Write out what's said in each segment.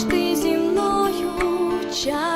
мовчки земною мною час.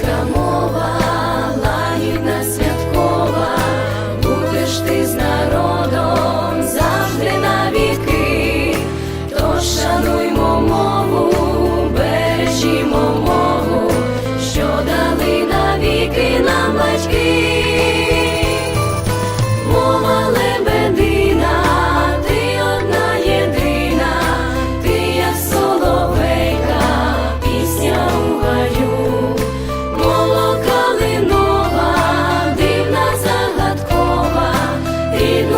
come